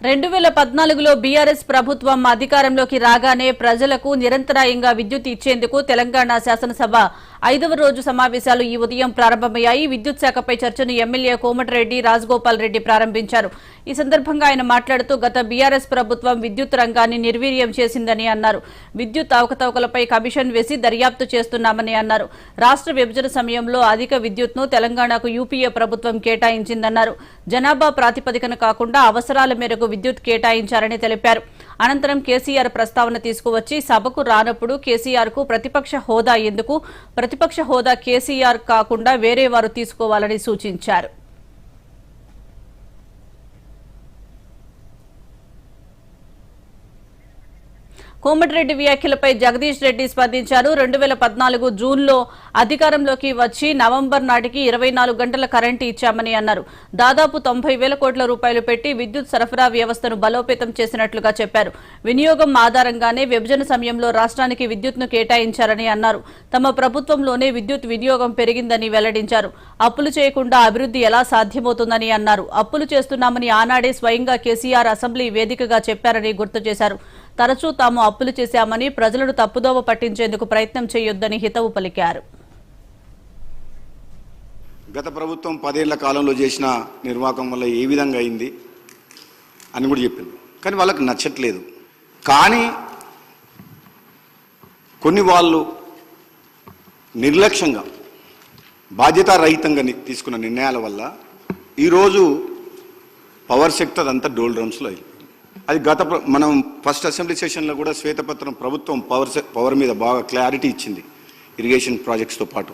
రెండు వేల పద్నాలుగులో బీఆర్ఎస్ ప్రభుత్వం అధికారంలోకి రాగానే ప్రజలకు నిరంతరాయంగా విద్యుత్ ఇచ్చేందుకు తెలంగాణ శాసనసభ ఐదవ రోజు సమావేశాలు ఈ ఉదయం ప్రారంభమయ్యాయి. విద్యుత్ శాఖపై చర్చను ఎమ్మెల్యే కోమటిరెడ్డి రాజగోపాల్ రెడ్డి ప్రారంభించారు. ఈ సందర్భంగా ఆయన మాట్లాడుతూ గత బీఆర్ఎస్ ప్రభుత్వం విద్యుత్ రంగాన్ని నిర్వీర్యం చేసిందని అన్నారు. విద్యుత్ అవకతవకలపై కమిషన్ వేసి దర్యాప్తు చేస్తున్నామని అన్నారు. రాష్ట్ర విభజన సమయంలో అధిక విద్యుత్ను తెలంగాణకు యూపీఏ ప్రభుత్వం కేటాయించిందన్నారు. జనాభా ప్రాతిపదికన కాకుండా అవసరాల మేరకు విద్యుత్ కేటాయించారని తెలిపారు. అనంతరం కేసీఆర్ ప్రస్తావన తీసుకువచ్చి సభకు రానప్పుడు కేసీఆర్కు ప్రతిపక్ష హోదా ఎందుకు? ప్రతిపక్ష హోదా కేసీఆర్ కాకుండా వేరే వారు తీసుకోవాలని సూచించారు. కోమటిరెడ్డి వ్యాఖ్యలపై జగదీష్ రెడ్డి స్పందించారు. రెండు వేల పద్నాలుగు జూన్లో అధికారంలోకి వచ్చి నవంబర్ నాటికి ఇరవై నాలుగు గంటల కరెంటు ఇచ్చామని అన్నారు. దాదాపు తొంభై వేల కోట్ల రూపాయలు పెట్టి విద్యుత్ సరఫరా వ్యవస్థను బలోపేతం చేసినట్లుగా చెప్పారు. వినియోగం ఆధారంగానే విభజన సమయంలో రాష్ట్రానికి విద్యుత్ను కేటాయించారని అన్నారు. తమ ప్రభుత్వంలోనే విద్యుత్ వినియోగం పెరిగిందని వెల్లడించారు. అప్పులు చేయకుండా అభివృద్ధి ఎలా సాధ్యమవుతుందని అన్నారు. అప్పులు చేస్తున్నామని ఆనాడే స్వయంగా కేసీఆర్ అసెంబ్లీ వేదికగా చెప్పారని గుర్తు చేశారు. తరచూ తాము అప్పులు చేశామని ప్రజలను తప్పుదోవ పట్టించేందుకు ప్రయత్నం చేయొద్దని హితవు పలికారు. గత ప్రభుత్వం పదేళ్ళ కాలంలో చేసిన నిర్వాహకం వల్ల ఏ విధంగా అయింది అని కూడా చెప్పింది. కానీ వాళ్ళకి నచ్చట్లేదు. కానీ కొన్ని వాళ్ళు నిర్లక్ష్యంగా బాధ్యతారహితంగా తీసుకున్న నిర్ణయాల వల్ల ఈరోజు పవర్ సెక్టర్ అంతా డోల్ డ్రమ్స్లో అయింది. అది గత ప్ర- మనం ఫస్ట్ అసెంబ్లీ సెషన్లో కూడా శ్వేతపత్రం ప్రభుత్వం పవర్ పవర్ మీద బాగా క్లారిటీ ఇచ్చింది ఇరిగేషన్ ప్రాజెక్ట్స్తో పాటు.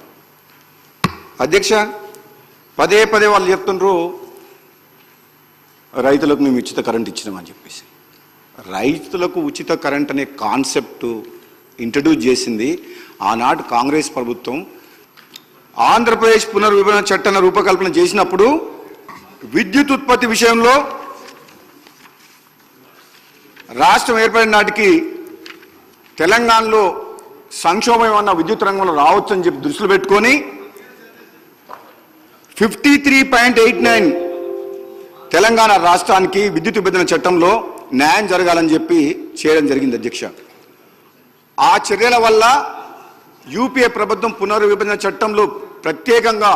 అధ్యక్ష పదే పదే వాళ్ళు చెప్తుండ్రు రైతులకు మేము ఉచిత కరెంట్ ఇచ్చినామని చెప్పేసి. రైతులకు ఉచిత కరెంట్ అనే కాన్సెప్ట్ ఇంట్రడ్యూస్ చేసింది ఆనాడు కాంగ్రెస్ ప్రభుత్వం. ఆంధ్రప్రదేశ్ పునర్విభజన చట్టాన్ని రూపకల్పన చేసినప్పుడు విద్యుత్ ఉత్పత్తి విషయంలో రాష్ట్రం ఏర్పడిన నాటికి తెలంగాణలో సంక్షోభం ఏమన్నా విద్యుత్ రంగంలో రావచ్చని చెప్పి దృష్టిలో పెట్టుకొని fifty three point eight nine Telangana రాష్ట్రానికి విద్యుత్ విభజన చట్టంలో న్యాయం జరగాలని చెప్పి చేయడం జరిగింది అధ్యక్ష. ఆ చర్యల వల్ల యూపీఏ ప్రభుత్వం పునర్విభజన చట్టంలో ప్రత్యేకంగా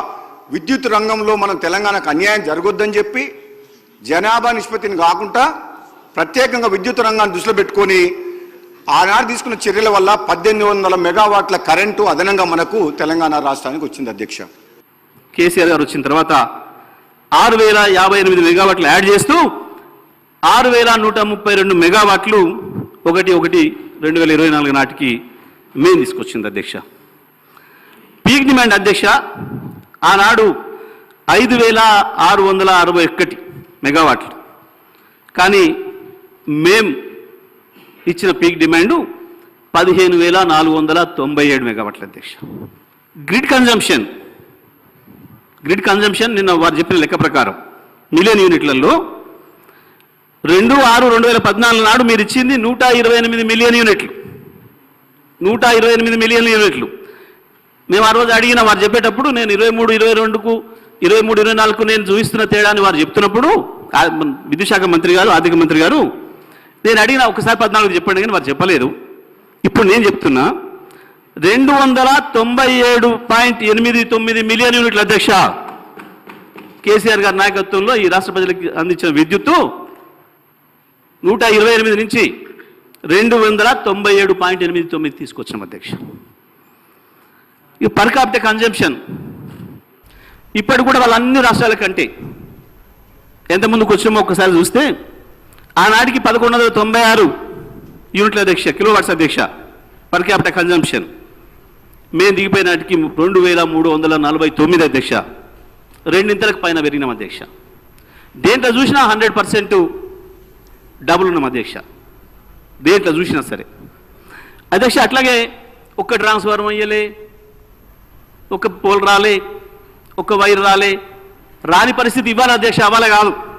విద్యుత్ రంగంలో మనం తెలంగాణకు అన్యాయం జరగొద్దని చెప్పి జనాభా నిష్పత్తిని కాకుండా ప్రత్యేకంగా విద్యుత్ రంగాన్ని దృష్టిలో పెట్టుకొని ఆనాడు తీసుకున్న చర్యల వల్ల పద్దెనిమిది వందల మెగావాట్ల కరెంటు అదనంగా మనకు తెలంగాణ రాష్ట్రానికి వచ్చింది అధ్యక్ష. కేసీఆర్ గారు వచ్చిన తర్వాత ఆరు వేల యాభై ఎనిమిది మెగావాట్లు యాడ్ చేస్తూ ఆరు వేల నూట ముప్పై రెండు మెగావాట్లు ఒకటి ఒకటి రెండు వేల ఇరవై నాలుగు నాటికి మేము తీసుకొచ్చింది అధ్యక్ష. పీక్ డిమాండ్ అధ్యక్ష ఆనాడు ఐదు వేల ఆరు వందల అరవై ఒకటి మెగావాట్లు. కానీ మేం ఇచ్చిన పీక్ డిమాండ్ పదిహేను వేల నాలుగు వందల తొంభై ఏడు మెగావాట్ల అధ్యక్ష. Grid consumption. గ్రిడ్ కన్జంప్షన్ నిన్న వారు చెప్పిన లెక్క ప్రకారం మిలియన్ యూనిట్లలో రెండు ఆరు రెండు వేల పద్నాలుగు నాడు మీరు ఇచ్చింది నూట ఇరవై ఎనిమిది మిలియన్ యూనిట్లు. నూట ఇరవై ఎనిమిది మిలియన్ యూనిట్లు. మేము ఆ రోజు అడిగిన వారు చెప్పేటప్పుడు నేను ఇరవై మూడు ఇరవై రెండుకు ఇరవై మూడు ఇరవై నాలుగుకు నేను చూపిస్తున్న తేడాని వారు చెప్తున్నప్పుడు విద్యుత్ శాఖ మంత్రి గారు ఆర్థిక మంత్రి గారు నేను అడిగిన ఒకసారి పద్నాలుగు చెప్పండి కానీ వారు చెప్పలేదు. ఇప్పుడు నేను చెప్తున్నా రెండు వందల తొంభై ఏడు పాయింట్ ఎనిమిది తొమ్మిది మిలియన్ యూనిట్ల అధ్యక్ష కేసీఆర్ గారి నాయకత్వంలో ఈ రాష్ట్ర ప్రజలకు అందించిన విద్యుత్తు నూట ఇరవై ఎనిమిది నుంచి రెండు వందల తొంభై ఏడు పాయింట్ ఎనిమిది తొమ్మిది తీసుకొచ్చిన అధ్యక్ష. ఇక పర్ కాపిట కన్జంప్షన్ ఇప్పటి కూడా వాళ్ళ అన్ని రాష్ట్రాల కంటే ఎంత ముందుకు వచ్చామో ఒకసారి చూస్తే ఆనాటికి పదకొండు వందల తొంభై ఆరు యూనిట్ల అధ్యక్ష కిలోవాట్స్ అధ్యక్ష పర్ క్యాపిటల్ కన్జంప్షన్ మేము దిగిపోయిన నాటికి రెండు వేల మూడు వందల నలభై తొమ్మిది అధ్యక్ష రెండింతలకు పైన పెరిగినాం అధ్యక్ష. దేంట్లో చూసినా హండ్రెడ్ పర్సెంట్ డబుల్ ఉన్నాం అధ్యక్ష. దేంట్లో చూసినా సరే. అధ్యక్ష అట్లాగే ఒక్క ట్రాన్స్ఫార్మ్ అయ్యలే ఒక పోల్ రాలే ఒక వైర్ రాలే రాని పరిస్థితి ఇవ్వాలి అధ్యక్ష? అవ్వాలి కాదు.